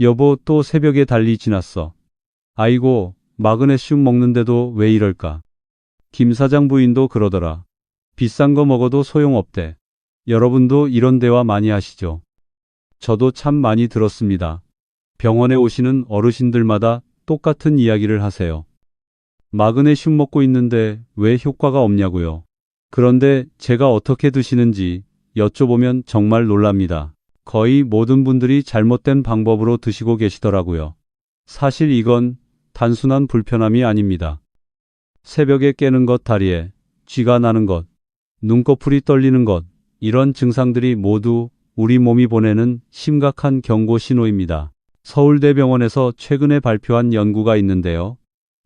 여보 또 새벽에 달리 지났어. 아이고 마그네슘 먹는데도 왜 이럴까. 김 사장 부인도 그러더라. 비싼 거 먹어도 소용없대. 여러분도 이런 대화 많이 하시죠? 저도 참 많이 들었습니다. 병원에 오시는 어르신들마다 똑같은 이야기를 하세요. 마그네슘 먹고 있는데 왜 효과가 없냐고요. 그런데 제가 어떻게 드시는지 여쭤보면 정말 놀랍니다. 거의 모든 분들이 잘못된 방법으로 드시고 계시더라고요. 사실 이건 단순한 불편함이 아닙니다. 새벽에 깨는 것 다리에 쥐가 나는 것, 눈꺼풀이 떨리는 것, 이런 증상들이 모두 우리 몸이 보내는 심각한 경고 신호입니다. 서울대병원에서 최근에 발표한 연구가 있는데요.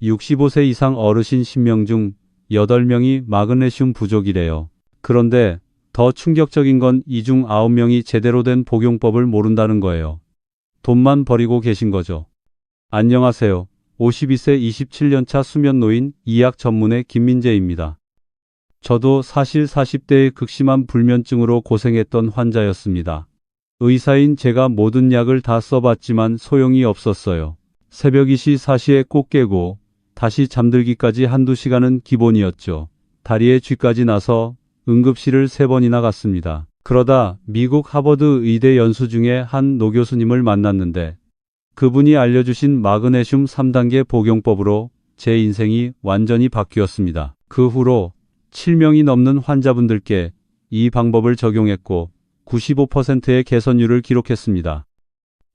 65세 이상 어르신 10명 중 8명이 마그네슘 부족이래요. 그런데 더 충격적인 건 이 중 9명이 제대로 된 복용법을 모른다는 거예요. 돈만 버리고 계신 거죠. 안녕하세요. 52세 27년차 수면 노인 이약 전문의 김민재입니다. 저도 사실 40대의 극심한 불면증으로 고생했던 환자였습니다. 의사인 제가 모든 약을 다 써봤지만 소용이 없었어요. 새벽 2시 4시에 꼭 깨고 다시 잠들기까지 한두 시간은 기본이었죠. 다리에 쥐까지 나서 응급실을 세 번이나 갔습니다. 그러다 미국 하버드 의대 연수 중에 한 노 교수님을 만났는데 그분이 알려주신 마그네슘 3단계 복용법으로 제 인생이 완전히 바뀌었습니다. 그 후로 7명이 넘는 환자분들께 이 방법을 적용했고 95%의 개선율을 기록했습니다.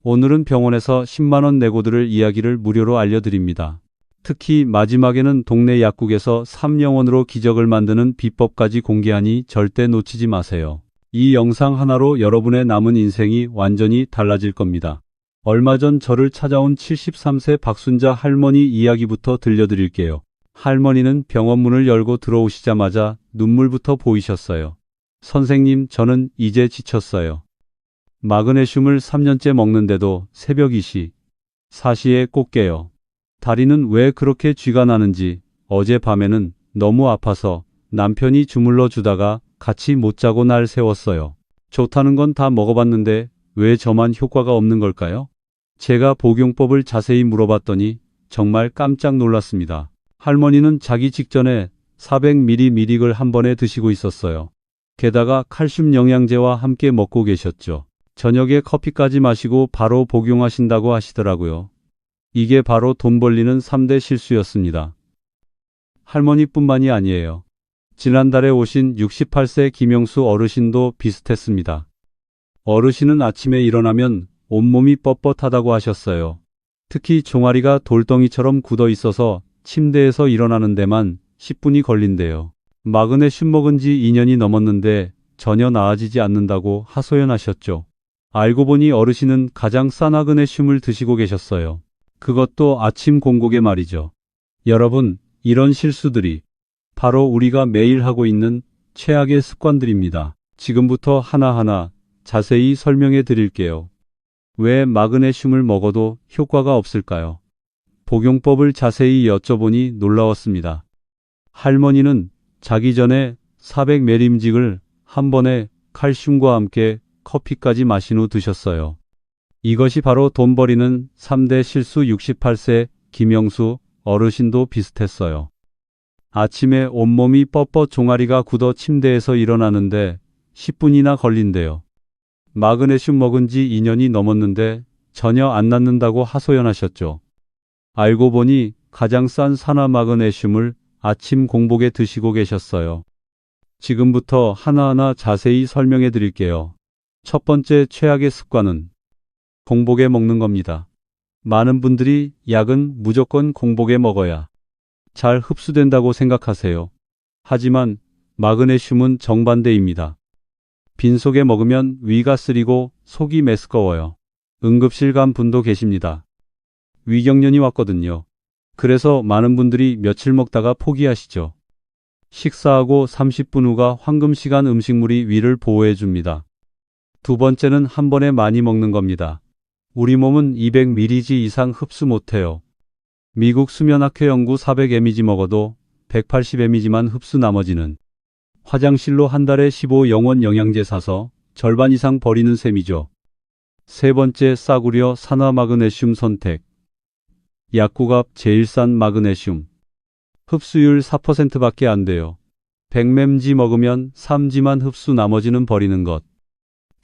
오늘은 병원에서 10만원 내고 들을 이야기를 무료로 알려드립니다. 특히 마지막에는 동네 약국에서 3영원으로 기적을 만드는 비법까지 공개하니 절대 놓치지 마세요. 이 영상 하나로 여러분의 남은 인생이 완전히 달라질 겁니다. 얼마 전 저를 찾아온 73세 박순자 할머니 이야기부터 들려드릴게요. 할머니는 병원 문을 열고 들어오시자마자 눈물부터 보이셨어요. 선생님, 저는 이제 지쳤어요. 마그네슘을 3년째 먹는데도 새벽 2시, 4시에 꼭 깨요. 다리는 왜 그렇게 쥐가 나는지 어제 밤에는 너무 아파서 남편이 주물러 주다가 같이 못 자고 날 세웠어요. 좋다는 건 다 먹어봤는데 왜 저만 효과가 없는 걸까요? 제가 복용법을 자세히 물어봤더니 정말 깜짝 놀랐습니다. 할머니는 자기 직전에 400ml 한 번에 드시고 있었어요. 게다가 칼슘 영양제와 함께 먹고 계셨죠. 저녁에 커피까지 마시고 바로 복용하신다고 하시더라고요. 이게 바로 돈 벌리는 3대 실수였습니다. 할머니뿐만이 아니에요. 지난달에 오신 68세 김영수 어르신도 비슷했습니다. 어르신은 아침에 일어나면 온몸이 뻣뻣하다고 하셨어요. 특히 종아리가 돌덩이처럼 굳어 있어서 침대에서 일어나는 데만 10분이 걸린대요. 마그네슘 먹은 지 2년이 넘었는데 전혀 나아지지 않는다고 하소연하셨죠. 알고 보니 어르신은 가장 싼 마그네슘을 드시고 계셨어요. 그것도 아침 공복에 말이죠. 여러분, 이런 실수들이 바로 우리가 매일 하고 있는 최악의 습관들입니다. 지금부터 하나하나 자세히 설명해 드릴게요. 왜 마그네슘을 먹어도 효과가 없을까요? 복용법을 자세히 여쭤보니 놀라웠습니다. 할머니는 자기 전에 400mg을 한 번에 칼슘과 함께 커피까지 마신 후 드셨어요. 이것이 바로 돈 버리는 3대 실수 68세 김영수 어르신도 비슷했어요. 아침에 온몸이 뻣뻣 종아리가 굳어 침대에서 일어나는데 10분이나 걸린대요. 마그네슘 먹은 지 2년이 넘었는데 전혀 안 낫는다고 하소연하셨죠. 알고 보니 가장 싼 산화 마그네슘을 아침 공복에 드시고 계셨어요. 지금부터 하나하나 자세히 설명해 드릴게요. 첫 번째 최악의 습관은 공복에 먹는 겁니다. 많은 분들이 약은 무조건 공복에 먹어야 잘 흡수된다고 생각하세요. 하지만 마그네슘은 정반대입니다. 빈속에 먹으면 위가 쓰리고 속이 메스꺼워요. 응급실 간 분도 계십니다. 위경련이 왔거든요. 그래서 많은 분들이 며칠 먹다가 포기하시죠. 식사하고 30분 후가 황금시간 음식물이 위를 보호해 줍니다. 두 번째는 한 번에 많이 먹는 겁니다. 우리 몸은 200mg 이상 흡수 못해요. 미국 수면학회 연구 400mg 먹어도 180mg만 흡수 나머지는 화장실로 한 달에 15영원 영양제 사서 절반 이상 버리는 셈이죠. 세 번째 싸구려 산화 마그네슘 선택. 약국앞 제일 싼 마그네슘. 흡수율 4%밖에 안 돼요. 100맴지 먹으면 3지만 흡수 나머지는 버리는 것.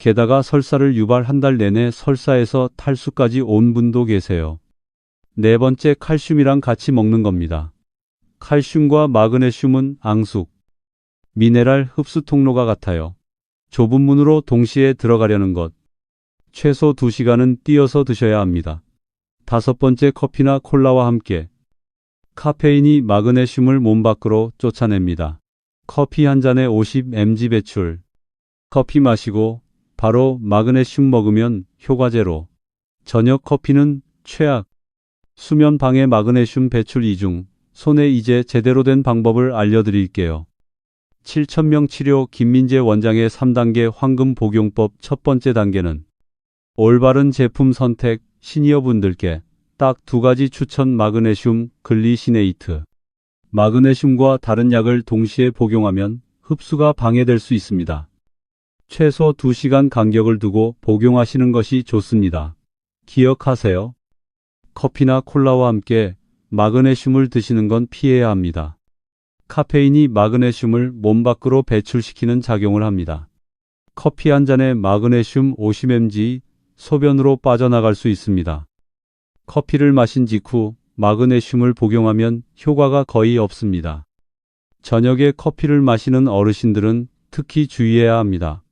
게다가 설사를 유발 한 달 내내 설사에서 탈수까지 온 분도 계세요. 네 번째 칼슘이랑 같이 먹는 겁니다. 칼슘과 마그네슘은 앙숙, 미네랄 흡수 통로가 같아요. 좁은 문으로 동시에 들어가려는 것. 최소 2시간은 뛰어서 드셔야 합니다. 다섯 번째 커피나 콜라와 함께 카페인이 마그네슘을 몸 밖으로 쫓아냅니다. 커피 한 잔에 50mg 배출. 커피 마시고 바로 마그네슘 먹으면 효과 제로. 저녁 커피는 최악. 수면 방해 마그네슘 배출 이중. 손에 이제 제대로 된 방법을 알려드릴게요. 7천명 치료 김민재 원장의 3단계 황금 복용법 첫 번째 단계는 올바른 제품 선택 시니어분들께 딱 두 가지 추천 마그네슘 글리시네이트. 마그네슘과 다른 약을 동시에 복용하면 흡수가 방해될 수 있습니다. 최소 2시간 간격을 두고 복용하시는 것이 좋습니다. 기억하세요. 커피나 콜라와 함께 마그네슘을 드시는 건 피해야 합니다. 카페인이 마그네슘을 몸 밖으로 배출시키는 작용을 합니다. 커피 한 잔에 마그네슘 50mg 소변으로 빠져나갈 수 있습니다. 커피를 마신 직후 마그네슘을 복용하면 효과가 거의 없습니다. 저녁에 커피를 마시는 어르신들은 특히 주의해야 합니다.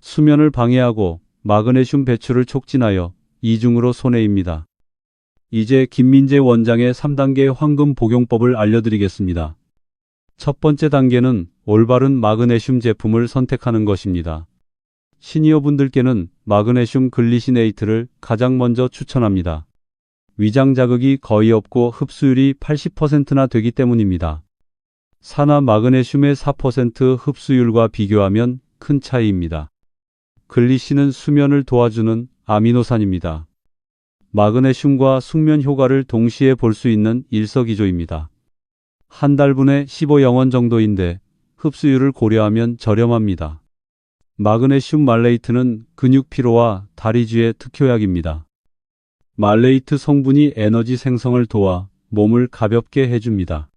수면을 방해하고 마그네슘 배출을 촉진하여 이중으로 손해입니다. 이제 김민재 원장의 3단계 황금 복용법을 알려드리겠습니다. 첫 번째 단계는 올바른 마그네슘 제품을 선택하는 것입니다. 시니어분들께는 마그네슘 글리시네이트를 가장 먼저 추천합니다. 위장 자극이 거의 없고 흡수율이 80%나 되기 때문입니다. 산화 마그네슘의 4% 흡수율과 비교하면 큰 차이입니다. 글리신은 수면을 도와주는 아미노산입니다. 마그네슘과 숙면 효과를 동시에 볼 수 있는 일석이조입니다. 한 달분에 15영원 정도인데 흡수율을 고려하면 저렴합니다. 마그네슘 말레이트는 근육 피로와 다리쥐의 특효약입니다. 말레이트 성분이 에너지 생성을 도와 몸을 가볍게 해줍니다.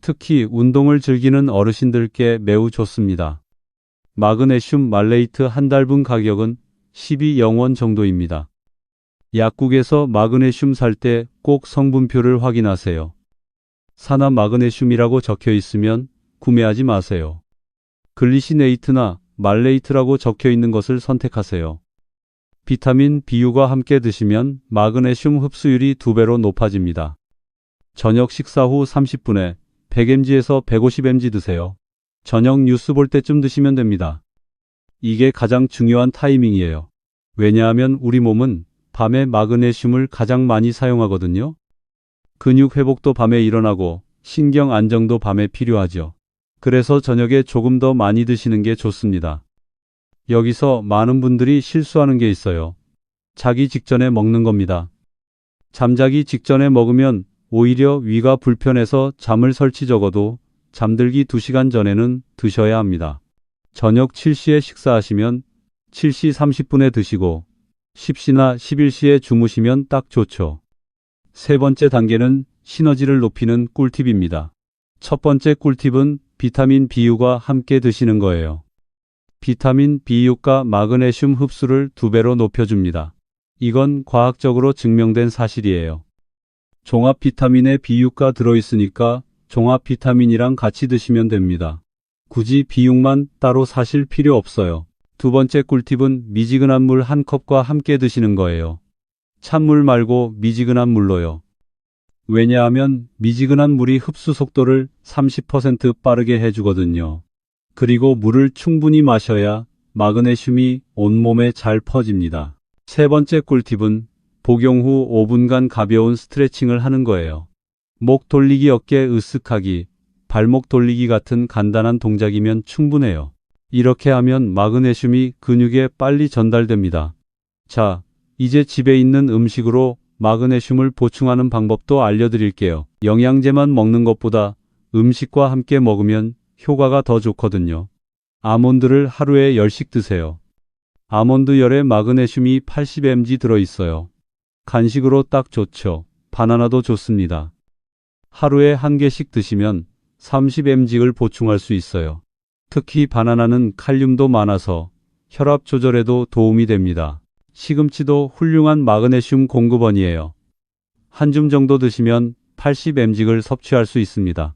특히 운동을 즐기는 어르신들께 매우 좋습니다. 마그네슘 말레이트 한 달분 가격은 12영원 정도입니다. 약국에서 마그네슘 살 때 꼭 성분표를 확인하세요. 산화 마그네슘이라고 적혀 있으면 구매하지 마세요. 글리시네이트나 말레이트라고 적혀 있는 것을 선택하세요. 비타민 B유가 함께 드시면 마그네슘 흡수율이 2배로 높아집니다. 저녁 식사 후 30분에 100mg에서 150mg 드세요. 저녁 뉴스 볼 때쯤 드시면 됩니다. 이게 가장 중요한 타이밍이에요. 왜냐하면 우리 몸은 밤에 마그네슘을 가장 많이 사용하거든요. 근육 회복도 밤에 일어나고 신경 안정도 밤에 필요하죠. 그래서 저녁에 조금 더 많이 드시는 게 좋습니다. 여기서 많은 분들이 실수하는 게 있어요. 자기 직전에 먹는 겁니다. 잠자기 직전에 먹으면 오히려 위가 불편해서 잠을 설치 적어도 잠들기 2시간 전에는 드셔야 합니다. 저녁 7시에 식사하시면 7시 30분에 드시고 10시나 11시에 주무시면 딱 좋죠. 세 번째 단계는 시너지를 높이는 꿀팁입니다. 첫 번째 꿀팁은 비타민 B유가 함께 드시는 거예요. 비타민 B유가 마그네슘 흡수를 두 배로 높여줍니다. 이건 과학적으로 증명된 사실이에요. 종합 비타민에 B유가 들어있으니까 종합 비타민이랑 같이 드시면 됩니다. 굳이 비육만 따로 사실 필요 없어요. 두 번째 꿀팁은 미지근한 물 한 컵과 함께 드시는 거예요. 찬물 말고 미지근한 물로요. 왜냐하면 미지근한 물이 흡수 속도를 30% 빠르게 해주거든요. 그리고 물을 충분히 마셔야 마그네슘이 온몸에 잘 퍼집니다. 세 번째 꿀팁은 복용 후 5분간 가벼운 스트레칭을 하는 거예요. 목 돌리기, 어깨 으쓱하기, 발목 돌리기 같은 간단한 동작이면 충분해요. 이렇게 하면 마그네슘이 근육에 빨리 전달됩니다. 자, 이제 집에 있는 음식으로 마그네슘을 보충하는 방법도 알려드릴게요. 영양제만 먹는 것보다 음식과 함께 먹으면 효과가 더 좋거든요. 아몬드를 하루에 10씩 드세요. 아몬드 열에 마그네슘이 80mg 들어있어요. 간식으로 딱 좋죠. 바나나도 좋습니다. 하루에 한 개씩 드시면 30mg를 보충할 수 있어요. 특히 바나나는 칼륨도 많아서 혈압 조절에도 도움이 됩니다. 시금치도 훌륭한 마그네슘 공급원이에요. 한 줌 정도 드시면 80mg를 섭취할 수 있습니다.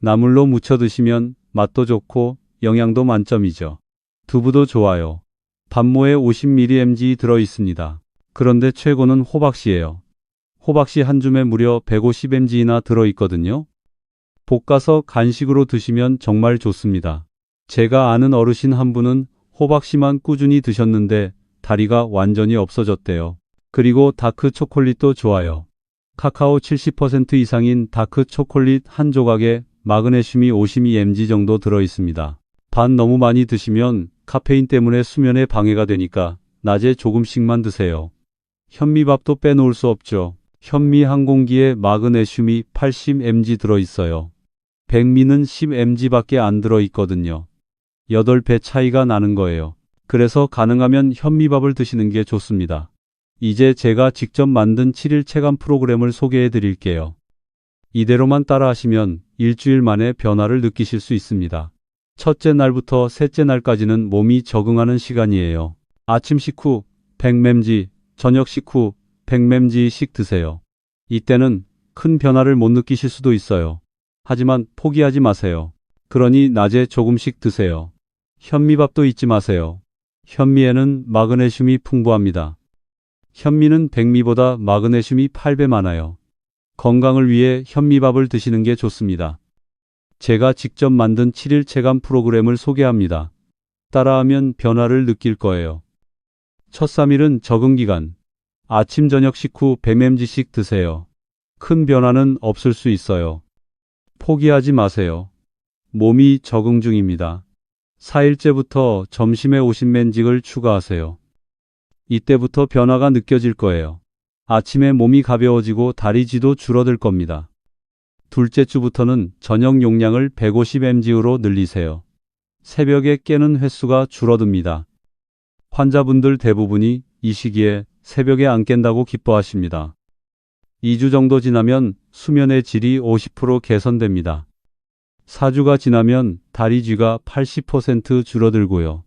나물로 무쳐 드시면 맛도 좋고 영양도 만점이죠. 두부도 좋아요. 반모에 50mg 들어 있습니다. 그런데 최고는 호박씨예요. 호박씨 한 줌에 무려 150mg나 들어 있거든요. 볶아서 간식으로 드시면 정말 좋습니다. 제가 아는 어르신 한 분은 호박씨만 꾸준히 드셨는데 다리가 완전히 없어졌대요. 그리고 다크 초콜릿도 좋아요. 카카오 70% 이상인 다크 초콜릿 한 조각에 마그네슘이 52mg 정도 들어 있습니다. 반 너무 많이 드시면 카페인 때문에 수면에 방해가 되니까 낮에 조금씩만 드세요. 현미밥도 빼놓을 수 없죠. 현미 한 공기에 마그네슘이 80mg 들어 있어요. 백미는 10mg밖에 안 들어 있거든요. 8배 차이가 나는 거예요. 그래서 가능하면 현미밥을 드시는 게 좋습니다. 이제 제가 직접 만든 7일 체감 프로그램을 소개해 드릴게요. 이대로만 따라 하시면 일주일 만에 변화를 느끼실 수 있습니다. 첫째 날부터 셋째 날까지는 몸이 적응하는 시간이에요. 아침 식후 100mg, 저녁 식후 100mg씩 드세요. 이때는 큰 변화를 못 느끼실 수도 있어요. 하지만 포기하지 마세요. 그러니 낮에 조금씩 드세요. 현미밥도 잊지 마세요. 현미에는 마그네슘이 풍부합니다. 현미는 백미보다 마그네슘이 8배 많아요. 건강을 위해 현미밥을 드시는 게 좋습니다. 제가 직접 만든 7일 체감 프로그램을 소개합니다. 따라하면 변화를 느낄 거예요. 첫 3일은 적응 기간. 아침 저녁 식후 100mg씩 드세요. 큰 변화는 없을 수 있어요. 포기하지 마세요. 몸이 적응 중입니다. 4일째부터 점심에 50mg를 추가하세요. 이때부터 변화가 느껴질 거예요. 아침에 몸이 가벼워지고 다리쥐도 줄어들 겁니다. 둘째 주부터는 저녁 용량을 150mg로 늘리세요. 새벽에 깨는 횟수가 줄어듭니다. 환자분들 대부분이 이 시기에 새벽에 안 깬다고 기뻐하십니다. 2주 정도 지나면 수면의 질이 50% 개선됩니다. 4주가 지나면 다리 쥐가 80% 줄어들고요.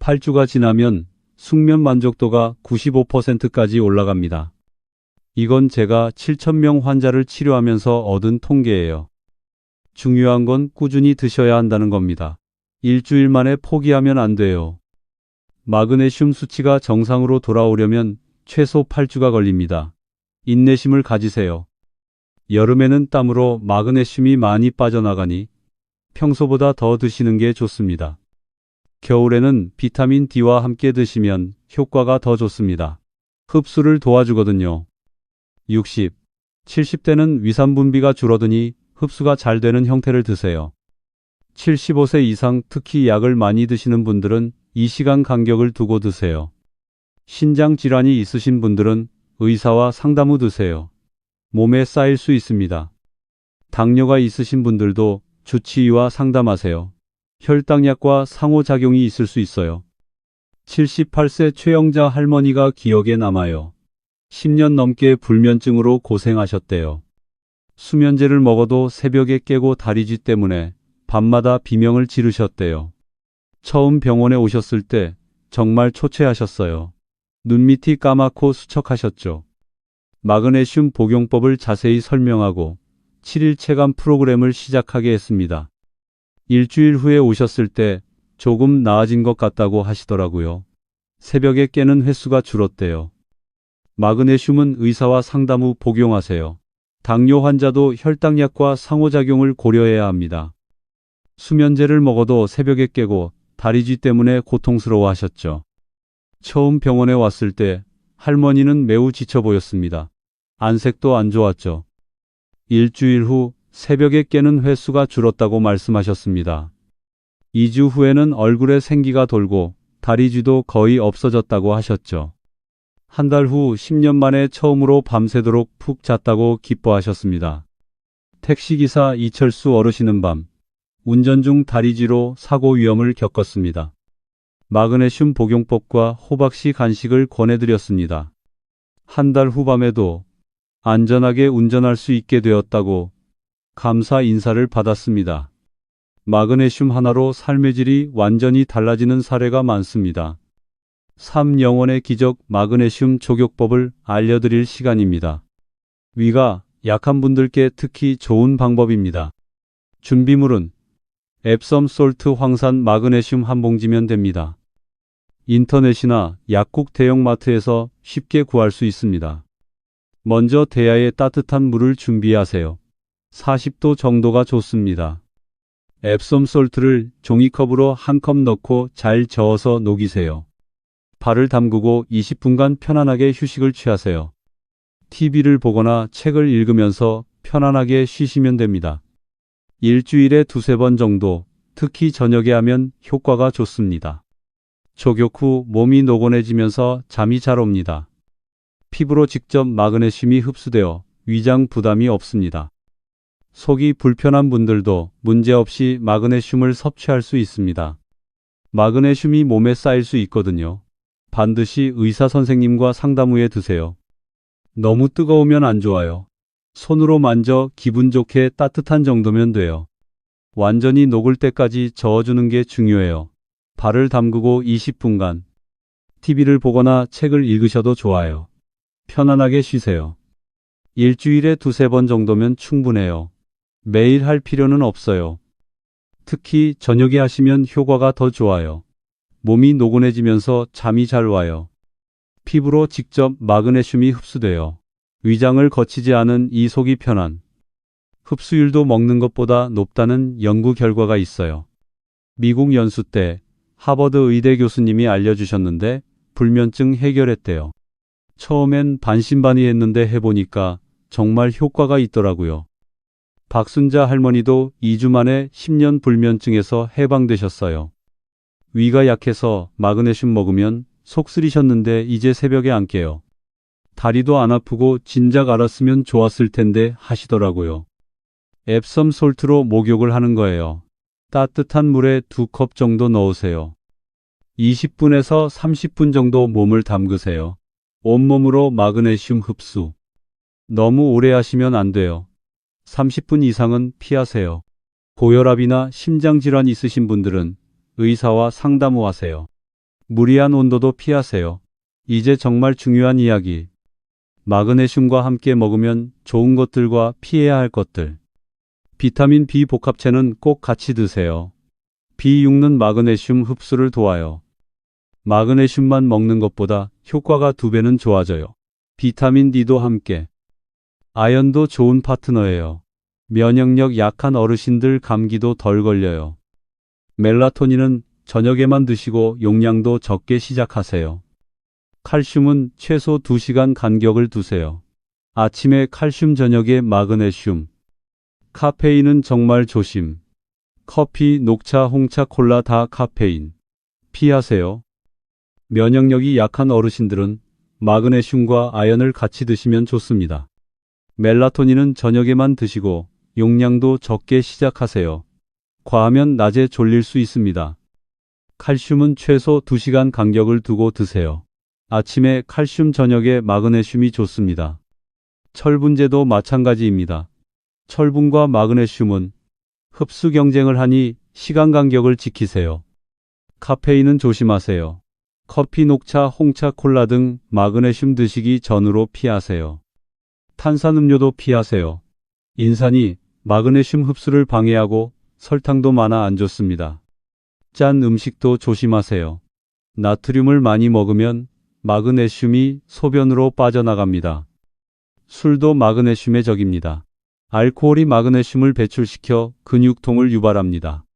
8주가 지나면 숙면 만족도가 95%까지 올라갑니다. 이건 제가 7,000명 환자를 치료하면서 얻은 통계예요. 중요한 건 꾸준히 드셔야 한다는 겁니다. 일주일 만에 포기하면 안 돼요. 마그네슘 수치가 정상으로 돌아오려면 최소 8주가 걸립니다. 인내심을 가지세요. 여름에는 땀으로 마그네슘이 많이 빠져나가니 평소보다 더 드시는 게 좋습니다. 겨울에는 비타민 D와 함께 드시면 효과가 더 좋습니다. 흡수를 도와주거든요. 60, 70대는 위산 분비가 줄어드니 흡수가 잘 되는 형태를 드세요. 75세 이상 특히 약을 많이 드시는 분들은 이 시간 간격을 두고 드세요. 신장 질환이 있으신 분들은 의사와 상담 후 드세요. 몸에 쌓일 수 있습니다. 당뇨가 있으신 분들도 주치의와 상담하세요. 혈당약과 상호작용이 있을 수 있어요. 78세 최영자 할머니가 기억에 남아요. 10년 넘게 불면증으로 고생하셨대요. 수면제를 먹어도 새벽에 깨고 다리쥐 때문에 밤마다 비명을 지르셨대요. 처음 병원에 오셨을 때 정말 초췌하셨어요. 눈밑이 까맣고 수척하셨죠. 마그네슘 복용법을 자세히 설명하고 7일 체감 프로그램을 시작하게 했습니다. 일주일 후에 오셨을 때 조금 나아진 것 같다고 하시더라고요. 새벽에 깨는 횟수가 줄었대요. 마그네슘은 의사와 상담 후 복용하세요. 당뇨 환자도 혈당약과 상호작용을 고려해야 합니다. 수면제를 먹어도 새벽에 깨고 다리쥐 때문에 고통스러워 하셨죠. 처음 병원에 왔을 때 할머니는 매우 지쳐 보였습니다. 안색도 안 좋았죠. 일주일 후 새벽에 깨는 횟수가 줄었다고 말씀하셨습니다. 2주 후에는 얼굴에 생기가 돌고 다리쥐도 거의 없어졌다고 하셨죠. 한 달 후 10년 만에 처음으로 밤새도록 푹 잤다고 기뻐하셨습니다. 택시기사 이철수 어르신은 밤 운전 중 다리쥐로 사고 위험을 겪었습니다. 마그네슘 복용법과 호박씨 간식을 권해드렸습니다. 한 달 후 밤에도 안전하게 운전할 수 있게 되었다고 감사 인사를 받았습니다. 마그네슘 하나로 삶의 질이 완전히 달라지는 사례가 많습니다. 3. 영혼의 기적 마그네슘 조격법을 알려드릴 시간입니다. 위가 약한 분들께 특히 좋은 방법입니다. 준비물은 앱섬 솔트 황산 마그네슘 한 봉지면 됩니다. 인터넷이나 약국 대형마트에서 쉽게 구할 수 있습니다. 먼저 대야에 따뜻한 물을 준비하세요. 40도 정도가 좋습니다. 앱솜 솔트를 종이컵으로 한 컵 넣고 잘 저어서 녹이세요. 발을 담그고 20분간 편안하게 휴식을 취하세요. TV를 보거나 책을 읽으면서 편안하게 쉬시면 됩니다. 일주일에 두세 번 정도, 특히 저녁에 하면 효과가 좋습니다. 조격 후 몸이 노곤해지면서 잠이 잘 옵니다. 피부로 직접 마그네슘이 흡수되어 위장 부담이 없습니다. 속이 불편한 분들도 문제없이 마그네슘을 섭취할 수 있습니다. 마그네슘이 몸에 쌓일 수 있거든요. 반드시 의사 선생님과 상담 후에 드세요. 너무 뜨거우면 안 좋아요. 손으로 만져 기분 좋게 따뜻한 정도면 돼요. 완전히 녹을 때까지 저어주는 게 중요해요. 발을 담그고 20분간 TV를 보거나 책을 읽으셔도 좋아요. 편안하게 쉬세요. 일주일에 두세 번 정도면 충분해요. 매일 할 필요는 없어요. 특히 저녁에 하시면 효과가 더 좋아요. 몸이 노곤해지면서 잠이 잘 와요. 피부로 직접 마그네슘이 흡수돼요. 위장을 거치지 않은 이 속이 편한. 흡수율도 먹는 것보다 높다는 연구 결과가 있어요. 미국 연수 때 하버드 의대 교수님이 알려주셨는데 불면증 해결했대요. 처음엔 반신반의했는데 해보니까 정말 효과가 있더라고요. 박순자 할머니도 2주 만에 10년 불면증에서 해방되셨어요. 위가 약해서 마그네슘 먹으면 속 쓰리셨는데 이제 새벽에 안 깨요. 다리도 안 아프고 진작 알았으면 좋았을 텐데 하시더라고요. 앱섬 솔트로 목욕을 하는 거예요. 따뜻한 물에 두 컵 정도 넣으세요. 20분에서 30분 정도 몸을 담그세요. 온몸으로 마그네슘 흡수. 너무 오래 하시면 안 돼요. 30분 이상은 피하세요. 고혈압이나 심장질환 있으신 분들은 의사와 상담 후 하세요. 무리한 온도도 피하세요. 이제 정말 중요한 이야기. 마그네슘과 함께 먹으면 좋은 것들과 피해야 할 것들. 비타민 B 복합체는 꼭 같이 드세요. B6는 마그네슘 흡수를 도와요. 마그네슘만 먹는 것보다 효과가 두 배는 좋아져요. 비타민 D도 함께. 아연도 좋은 파트너예요. 면역력 약한 어르신들 감기도 덜 걸려요. 멜라토닌은 저녁에만 드시고 용량도 적게 시작하세요. 칼슘은 최소 2시간 간격을 두세요. 아침에 칼슘 저녁에 마그네슘. 카페인은 정말 조심. 커피, 녹차, 홍차, 콜라 다 카페인. 피하세요. 면역력이 약한 어르신들은 마그네슘과 아연을 같이 드시면 좋습니다. 멜라토닌은 저녁에만 드시고 용량도 적게 시작하세요. 과하면 낮에 졸릴 수 있습니다. 칼슘은 최소 2시간 간격을 두고 드세요. 아침에 칼슘 저녁에 마그네슘이 좋습니다. 철분제도 마찬가지입니다. 철분과 마그네슘은 흡수 경쟁을 하니 시간 간격을 지키세요. 카페인은 조심하세요. 커피, 녹차, 홍차, 콜라 등 마그네슘 드시기 전으로 피하세요. 탄산음료도 피하세요. 인산이 마그네슘 흡수를 방해하고 설탕도 많아 안 좋습니다. 짠 음식도 조심하세요. 나트륨을 많이 먹으면 마그네슘이 소변으로 빠져나갑니다. 술도 마그네슘의 적입니다. 알코올이 마그네슘을 배출시켜 근육통을 유발합니다.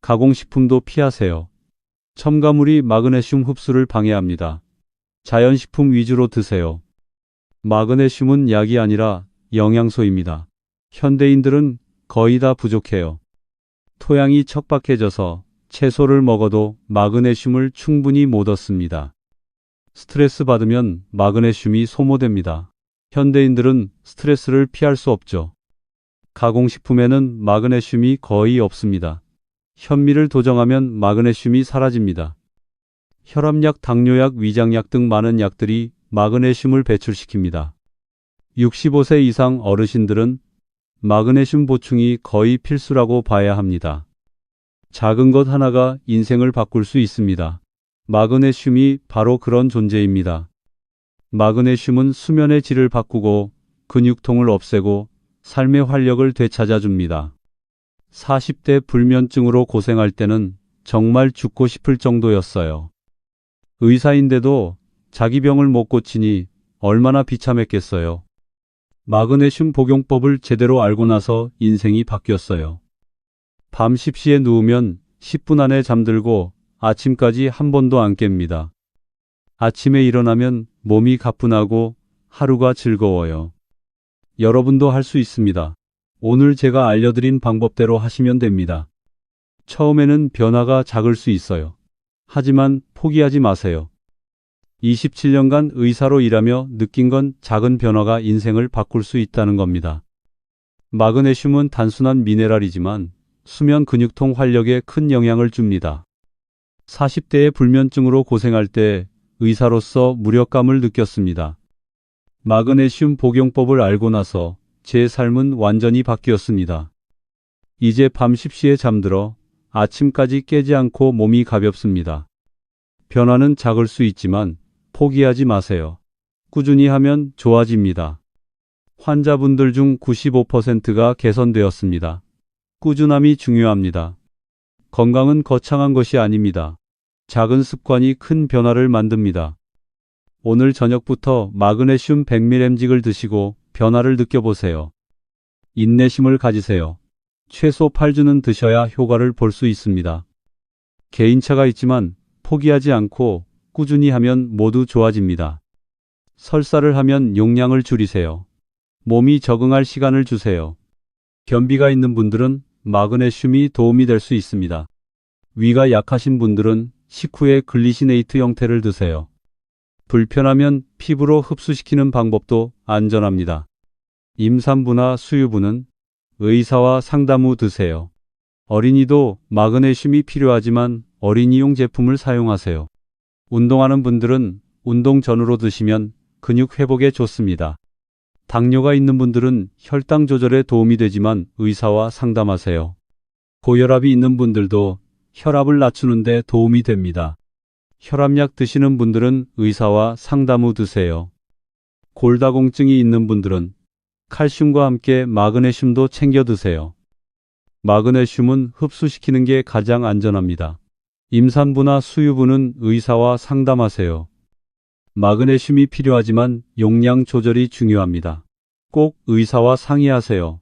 가공식품도 피하세요. 첨가물이 마그네슘 흡수를 방해합니다. 자연식품 위주로 드세요. 마그네슘은 약이 아니라 영양소입니다. 현대인들은 거의 다 부족해요. 토양이 척박해져서 채소를 먹어도 마그네슘을 충분히 못 얻습니다. 스트레스 받으면 마그네슘이 소모됩니다. 현대인들은 스트레스를 피할 수 없죠. 가공식품에는 마그네슘이 거의 없습니다. 현미를 도정하면 마그네슘이 사라집니다. 혈압약, 당뇨약, 위장약 등 많은 약들이 마그네슘을 배출시킵니다. 65세 이상 어르신들은 마그네슘 보충이 거의 필수라고 봐야 합니다. 작은 것 하나가 인생을 바꿀 수 있습니다. 마그네슘이 바로 그런 존재입니다. 마그네슘은 수면의 질을 바꾸고 근육통을 없애고 삶의 활력을 되찾아 줍니다. 40대 불면증으로 고생할 때는 정말 죽고 싶을 정도였어요. 의사인데도 자기 병을 못 고치니 얼마나 비참했겠어요. 마그네슘 복용법을 제대로 알고 나서 인생이 바뀌었어요. 밤 10시에 누우면 10분 안에 잠들고 아침까지 한 번도 안 깹니다. 아침에 일어나면 몸이 가뿐하고 하루가 즐거워요. 여러분도 할 수 있습니다. 오늘 제가 알려드린 방법대로 하시면 됩니다. 처음에는 변화가 작을 수 있어요. 하지만 포기하지 마세요. 27년간 의사로 일하며 느낀 건 작은 변화가 인생을 바꿀 수 있다는 겁니다. 마그네슘은 단순한 미네랄이지만 수면 근육통 활력에 큰 영향을 줍니다. 40대의 불면증으로 고생할 때 의사로서 무력감을 느꼈습니다. 마그네슘 복용법을 알고 나서 제 삶은 완전히 바뀌었습니다. 이제 밤 10시에 잠들어 아침까지 깨지 않고 몸이 가볍습니다. 변화는 작을 수 있지만 포기하지 마세요. 꾸준히 하면 좋아집니다. 환자분들 중 95%가 개선되었습니다. 꾸준함이 중요합니다. 건강은 거창한 것이 아닙니다. 작은 습관이 큰 변화를 만듭니다. 오늘 저녁부터 마그네슘 100mg을 드시고 변화를 느껴보세요. 인내심을 가지세요. 최소 8주는 드셔야 효과를 볼 수 있습니다. 개인차가 있지만 포기하지 않고 꾸준히 하면 모두 좋아집니다. 설사를 하면 용량을 줄이세요. 몸이 적응할 시간을 주세요. 변비가 있는 분들은 마그네슘이 도움이 될 수 있습니다. 위가 약하신 분들은 식후에 글리시네이트 형태를 드세요. 불편하면 피부로 흡수시키는 방법도 안전합니다. 임산부나 수유부는 의사와 상담 후 드세요. 어린이도 마그네슘이 필요하지만 어린이용 제품을 사용하세요. 운동하는 분들은 운동 전후로 드시면 근육 회복에 좋습니다. 당뇨가 있는 분들은 혈당 조절에 도움이 되지만 의사와 상담하세요. 고혈압이 있는 분들도 혈압을 낮추는 데 도움이 됩니다. 혈압약 드시는 분들은 의사와 상담 후 드세요. 골다공증이 있는 분들은 칼슘과 함께 마그네슘도 챙겨 드세요. 마그네슘은 흡수시키는 게 가장 안전합니다. 임산부나 수유부는 의사와 상담하세요. 마그네슘이 필요하지만 용량 조절이 중요합니다. 꼭 의사와 상의하세요.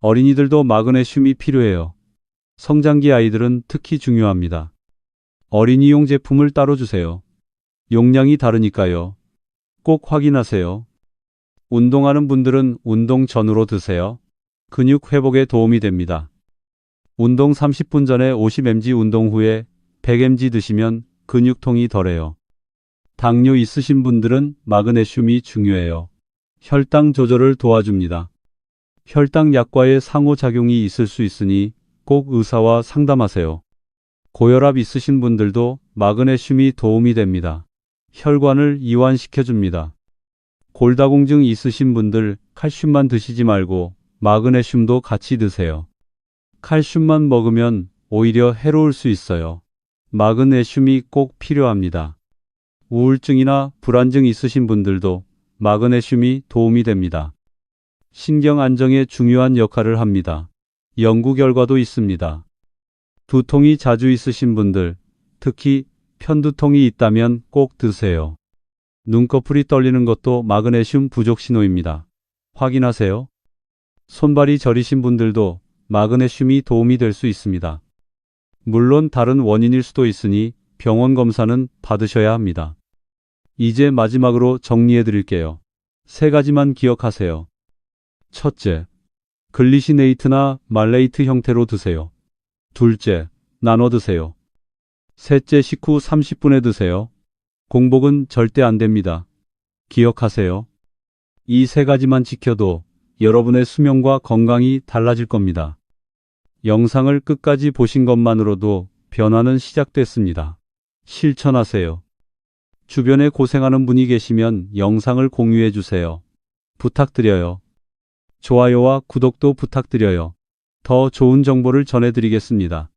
어린이들도 마그네슘이 필요해요. 성장기 아이들은 특히 중요합니다. 어린이용 제품을 따로 주세요. 용량이 다르니까요. 꼭 확인하세요. 운동하는 분들은 운동 전후로 드세요. 근육 회복에 도움이 됩니다. 운동 30분 전에 50mg 운동 후에 100mg 드시면 근육통이 덜해요. 당뇨 있으신 분들은 마그네슘이 중요해요. 혈당 조절을 도와줍니다. 혈당 약과의 상호작용이 있을 수 있으니 꼭 의사와 상담하세요. 고혈압 있으신 분들도 마그네슘이 도움이 됩니다. 혈관을 이완시켜줍니다. 골다공증 있으신 분들 칼슘만 드시지 말고 마그네슘도 같이 드세요. 칼슘만 먹으면 오히려 해로울 수 있어요. 마그네슘이 꼭 필요합니다. 우울증이나 불안증 있으신 분들도 마그네슘이 도움이 됩니다. 신경 안정에 중요한 역할을 합니다. 연구 결과도 있습니다. 두통이 자주 있으신 분들, 특히 편두통이 있다면 꼭 드세요. 눈꺼풀이 떨리는 것도 마그네슘 부족 신호입니다. 확인하세요. 손발이 저리신 분들도 마그네슘이 도움이 될 수 있습니다. 물론 다른 원인일 수도 있으니 병원 검사는 받으셔야 합니다. 이제 마지막으로 정리해 드릴게요. 세 가지만 기억하세요. 첫째, 글리시네이트나 말레이트 형태로 드세요. 둘째, 나눠 드세요. 셋째, 식후 30분에 드세요. 공복은 절대 안 됩니다. 기억하세요. 이 세 가지만 지켜도 여러분의 수명과 건강이 달라질 겁니다. 영상을 끝까지 보신 것만으로도 변화는 시작됐습니다. 실천하세요. 주변에 고생하는 분이 계시면 영상을 공유해 주세요. 부탁드려요. 좋아요와 구독도 부탁드려요. 더 좋은 정보를 전해드리겠습니다.